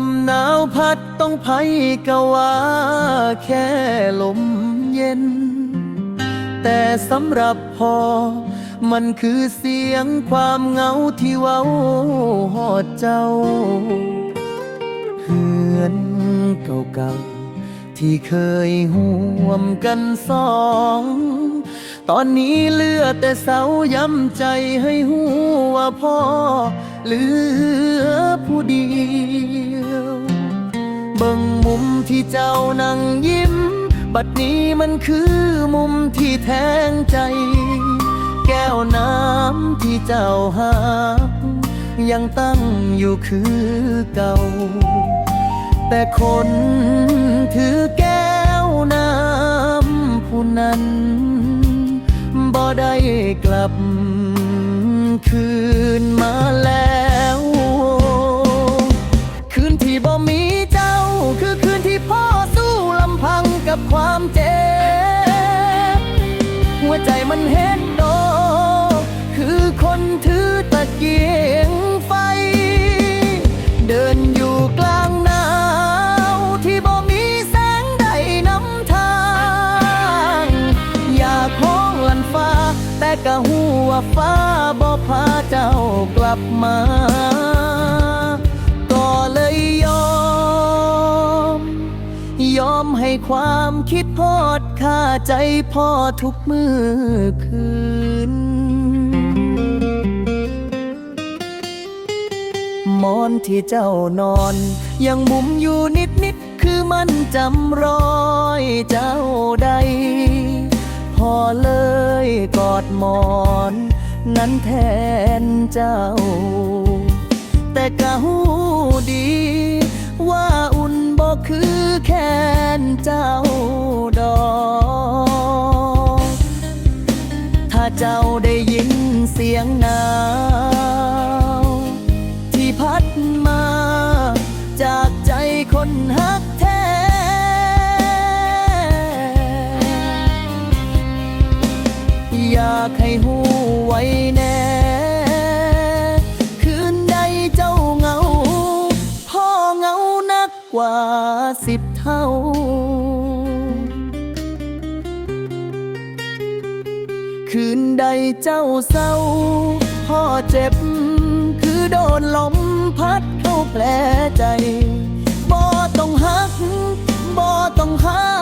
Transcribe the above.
มหนาวพัดต้องไผกะว่าแค่ลมเย็น แต่สำหรับพอ มันคือเสียงความเหงาที่เว้าหอดเจ้าเฮือนเก่าๆที่เคยห่วมกันสอง ตอนนี้เลือแต่เสาย้ำใจให้หัวาพ่อเหลือผู้เดียวเบิ่งมุมที่เจ้านั่งยิ้ม บัดนี้มันคือมุมที่แทงใจ แก้วน้ำที่เจ้าหา ยังตั้งอยู่คือเก่า แต่คนถือแก้วน้ำผู้นั้น ได้กลับคืนมาแล้ว คืนที่บ่มีเจ้า คือคืนที่พ่อสู้ลำพังกับความเจ็บ หัวใจมันเห็นโดคือคนถือตะเกียบ กะหัวาฟ้าบ่พาเจ้ากลับมา ก็เลยยอม ยอมให้ความคิดพอดค่าใจพ่อทุกมือคืนหมอนที่เจ้านอน ยังมุมอยู่นิดนิดคือมันจำรอยเจ้าใดพอ เลยกอดหมอน นั้นแทนเจ้า แต่กะหูดี ว่าอุ่นบ่คือแค้นเจ้าดอกถ้าเจ้าได้ยินเสียงหนาวที่พัดมา จากใจคนฮักากให้หูไว้แน่ คืนใดเจ้าเงา พ่อเงานักกว่าสิบเท่าคืนใดเจ้าเศร้า พ่อเจ็บ คือโดนลมพัดเข้าแผลใจ บ่ต้องหัก บ่ต้องหานแค่น